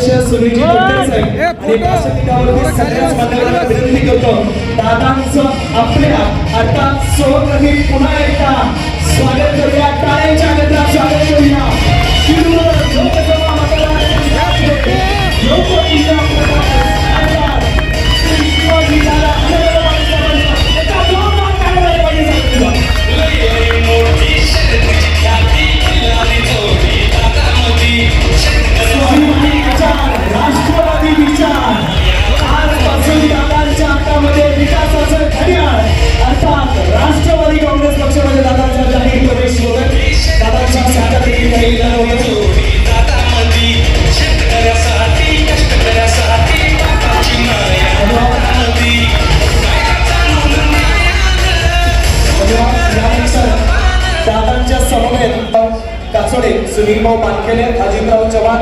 अध्यक्ष सुनीलजी तटकरे साहेब आणि व्यासपीठावरती सगळ्याच मान्यवरांना विनंती करतो. दादांचं आपल्या आता सोबत पुन्हा एकदा. स्वागत करूया. कासोडे सुनील भाऊ पानखेले अजितराव चव्हाण.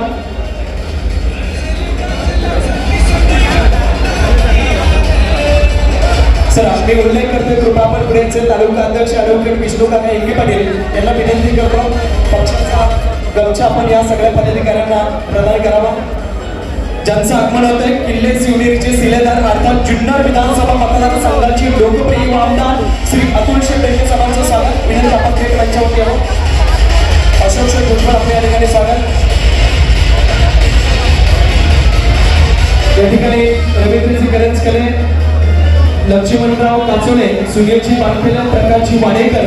सर मी उल्लेख करतोय कृपापर पुढेचे तालुका अध्यक्ष ॲडव्होकेट विष्णू काका इंगे पाटील यांना विनंती करतो पक्षाचा गमछा आपण या सगळ्या पदाधिकाऱ्यांना प्रदान करावा. ज्यांचं आगमन होत आहे किल्ले शिवनेरीचे शिलेदार अर्थात जुन्नर विधानसभा मतदारसंघाची लोकप्रिय आमदार श्री अतुल शेठ सभांचं स्वागत. विनंती आपण थेट मंचावरती आहोत लक्ष्मणराव काचुले सुनीलजी पानखेले प्रकाशजी वाडेकर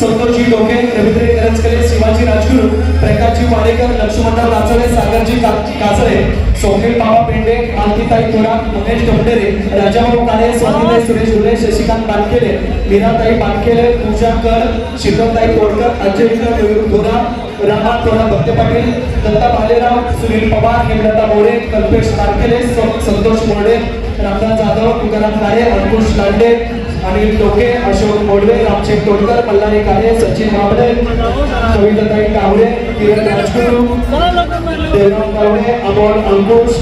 संतोषजी डोके रवींद्र करंजकले शिवाजी राजगुरू प्रकाशजी वाडेकर लक्ष्मणराव काचोले सागरजी का- काचळे सोहेल बाबा पेंडे आरतीताई थोडा महेश डोंडेरे राजाभाऊ काळे स्वामीताई सुरेश डुले शशिकांत पानखेले मीराताई पानखेले पूजा कर शिवताई तोडकर अजयकर विकर मयूर थोरा रामनाथ थोडा भक्ते पाटील दत्ता भालेराव सुनील पवार हेमलता मोरे कल्पेश पारखेले संतोष मोरडे रामदास जाधव तुकाराम काळे अंकुश लांडे अनिल टोके अशोक मोडवे रामशेख तोडकर मल्हारी काळे सचिन मामले कविताताई कावडे किरण राजगुरू देवराम कावडे अमोल अंकुश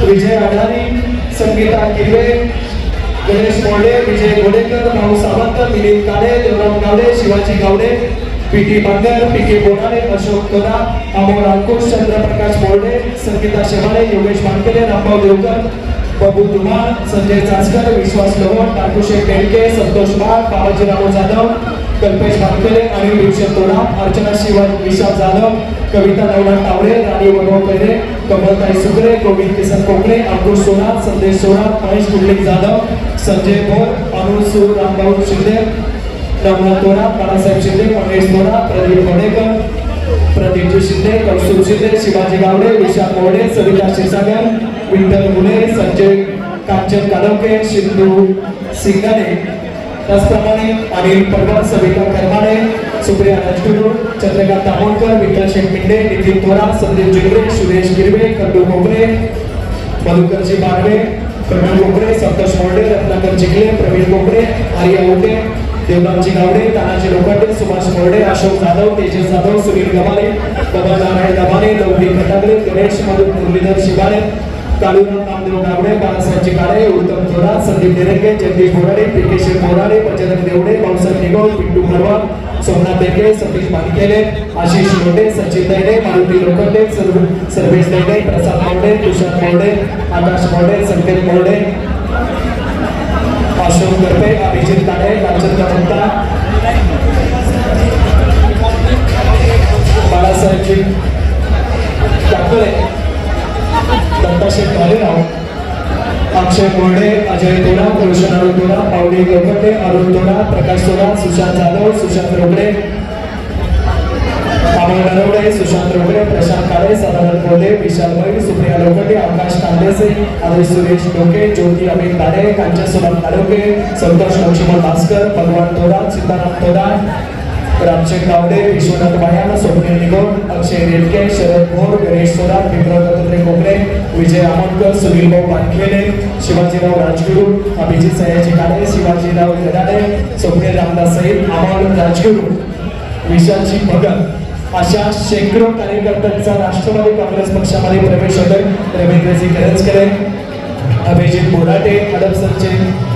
विजय अडाणी Sangeeta Kirve Ganesh Mode Vijay Godekar Bhau Sawant Milind Kale Devram Gawade Shivaji Gawade P T Bangar P K Bonare Ashok Kada Amol Ankush Chandraprakash Morde Sangeeta Shewale Yogesh वानकेले Rambhau Devkar बबू धुमाळ संजय चासकर विश्वास लवण टाकुशेख बेडके संतोष वाघ बाबाजीराव जाधव कल्पेश वानकेले आणि भीषण तोडा अर्चना शिवन विशाल जाधव कविता नवनाथ तावडे राणी वैभव कैरे कमलताई सुकरे गोविंद किसन कोकणे अंकुश सोनार संदेश सोनार महेश कुंडलिक जाधव संजय भोर अनुज सूर रामभाऊ शिंदे रमनाथ तोरा बाळासाहेब शिंदे महेश तोरा प्रदीप वडेकर प्रदीपजी शिंदे कौस्तुभ शिंदे शिवाजी गावडे विशाल मोडे सविता शिरसागर विठ्ठल मुले संजय कांचन कालवके सिंधू सिंगाने त्याचप्रमाणे अनिल पडवळ सविता करमाणे सुप्रिया राजगुरू चंद्रकांत दामोदकर विठ्ठल शेख नितीन थोरा संदीप जिंगरे सुरेश गिरवे खंडू कोकरे मधुकरजी बारवे प्रवीण कोकरे संतोष मोर्डे रत्नाकर जिंगले प्रवीण कोकरे आर्या उटे देवरामजी गावडे तानाजी लोखंडे सुभाष मोरडे अशोक जाधव तेजस जाधव सुनील गवाले बाबा नारायण गव्हाणे लवली खटागरे गणेश मधुर मुरलीधर शिवाळे काळूराम नामदेव गावडे बाळासाहेब चिकाडे उत्तम थोरात संदीप निरंगे जगदीश बोराडे पिकेश्वर बोराडे बजरंग देवडे पावसाहेब निगोल पिंटू मरवा सोमनाथ बेके सतीश भानकेले आशिष लोटे सचिन दैडे मारुती लोखंडे सर्वेश दैडे प्रसाद मोडे तुषार मोडे आकाश मोडे संकेत मोडे अशोक गरपे अभिजित काळे रामचंद्र दत्ता. बाळासाहेबजी. टाकले दत्ताशेठ भालेराव अक्षय मोर्डे अजय तोडा कृष्णारू तोडा पावडी गोपटे अरुण तोडा प्रकाश तोडा सुशांत जाधव सुशांत रोकडे. अमोल गरवडे सुशांत रोकडे प्रशांत काळे सदानंद कोल्हे विशाल भैर सुप्रिया लोखंडे आकाश कांदेसे आदेश सुरेश डोके ज्योती अमित दाडे कांचन सोनम कालोके संतोष लक्ष्मण भास्कर भगवान तोडा सीताराम थोरात रामशेख गावडे विश्वनाथ बायान स्वप्नील निगोड अक्षय रेडके शरद भोर गणेश सोरा विक्रम दत्तात्रय कोकरे विजय आमोणकर सुनील भाऊ पानखेले शिवाजीराव राजगुरू अभिजित सयाजी काळे शिवाजीराव गदाडे स्वप्नील रामदास सईद अमोल राजगुरू विशालजी भगत. अशा शेकडो कार्यकर्त्यांचा राष्ट्रवादी काँग्रेस पक्षामध्ये प्रवेश होतोय. रवींद्रजी करंजकरे अभिजित बोराटे सरचे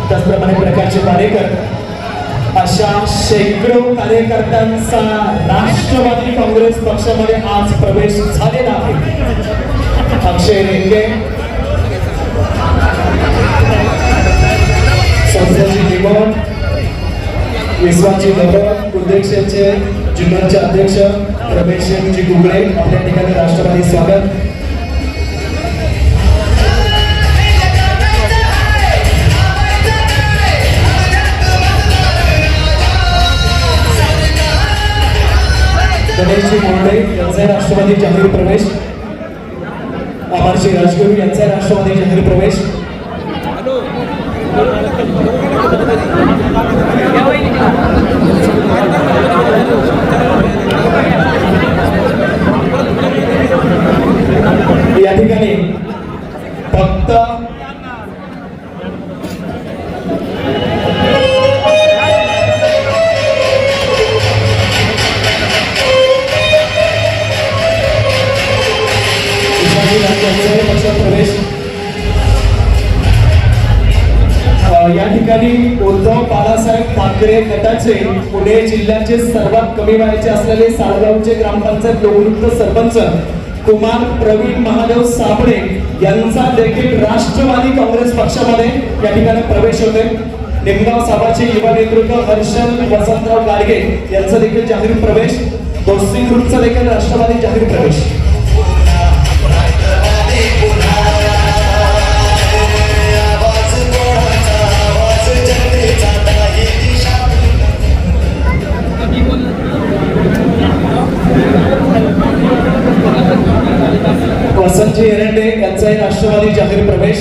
त्याचप्रमाणे प्रकाश पारेकर. अशा शेकडो कार्यकर्त्यांचा राष्ट्रवादी काँग्रेस पक्षामध्ये आज प्रवेश झालेला आहे. अक्षय रेंगे. संस्थेची निवड विश्वाची नगर उद्देशाचे जिल्ह्याचे अध्यक्ष रमेशजी गुगळे आपल्या ठिकाणी राष्ट्रवादी स्वागत. गणेशजी मोंडे यांचा राष्ट्रवादी जाहीर प्रवेश. अमरजी राजगुरू यांचा राष्ट्रवादी जाहीर प्रवेश. या ठिकाणी फक्त या ठिकाणी उद्धव बाळासाहेब ठाकरे गटाचे पुणे जिल्ह्याचे सर्वात कमी वयाचे असलेले साळगावचे ग्रामपंचायत लोकयुक्त सरपंच कुमार प्रवीण महादेव साबळे यांचा देखील राष्ट्रवादी काँग्रेस पक्षामध्ये या ठिकाणी प्रवेश होते निमगाव साबाचे युवा नेतृत्व हर्षल वसंतराव गाडगे यांचा देखील जाहीर प्रवेश. दोस्ती ग्रुपचा देखील राष्ट्रवादी जाहीर प्रवेश. वसंतजी एरंडे यांचाही राष्ट्रवादी जाहीर प्रवेश.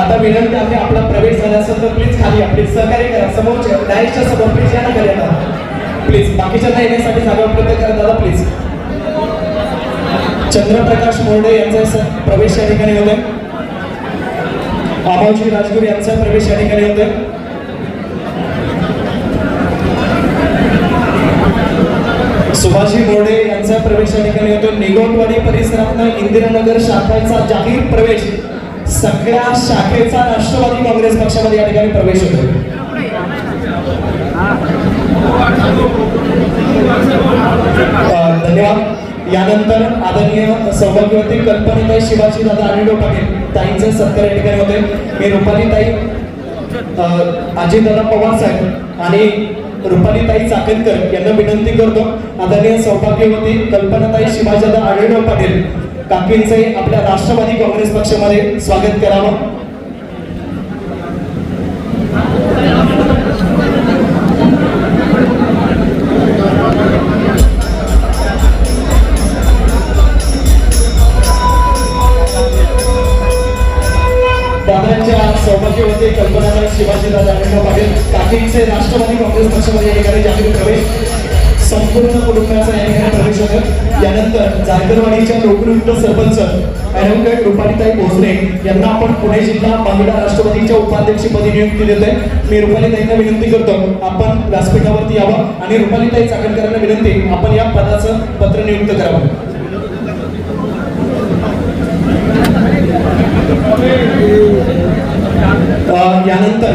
आता विनंती आहे आपला प्रवेश झाला असेल तर प्लीज खाली प्लीज सहकार्य करा. समोरच्या डायरेक्टच्या समोर प्लीज या ना खाली प्लीज बाकीच्यांना येण्यासाठी जागा उपलब्ध करा दादा प्लीज चंद्रप्रकाश मोर्डे यांचा प्रवेश या ठिकाणी होतोय. अमोजी राजगुरू यांचा प्रवेश या ठिकाणी होतोय. सुभाषी बोर्डे यांचा प्रवेश या ठिकाणी होतो. निगोटवाडी परिसरातनं इंदिरानगर शाखेचा जाहीर प्रवेश. सगळ्या शाखेचा राष्ट्रवादी काँग्रेस पक्षामध्ये या ठिकाणी प्रवेश होतो. अं, धन्यवाद. यानंतर आदरणीय सौभाग्यवती कल्पनाताई शिवाजी दादा अनिडो पाटील ताईंचे सत्कार या ठिकाणी होते. मी रुपालीताई अजितदादा पवार साहेब आणि रुपालीताई चाकणकर यांना विनंती करतो. आदरणीय सौभाग्यवती कल्पनाताई शिवाजीदादा आढळराव पाटील काकींचे आपल्या राष्ट्रवादी काँग्रेस पक्षामध्ये स्वागत करावं. पाटील राष्ट्रवादी काँग्रेस पक्षामध्ये या ठिकाणी जाहीर प्रवेश संपूर्ण कुटुंबाचा या ठिकाणी प्रवेश होतो यानंतर जायकरवाडीच्या लोकनियुक्त सरपंच ॲडव्होकेट रुपालीताई भोसले यांना आपण पुणे जिल्हा बांगडा राष्ट्रवादीच्या उपाध्यक्षपदी नियुक्ती देत आहे मी रुपालीताईंना विनंती करतो आपण व्यासपीठावरती यावं आणि रुपालीताई चाकणकरांना विनंती आपण या पदाचं पत्र नियुक्त करावं. यानंतर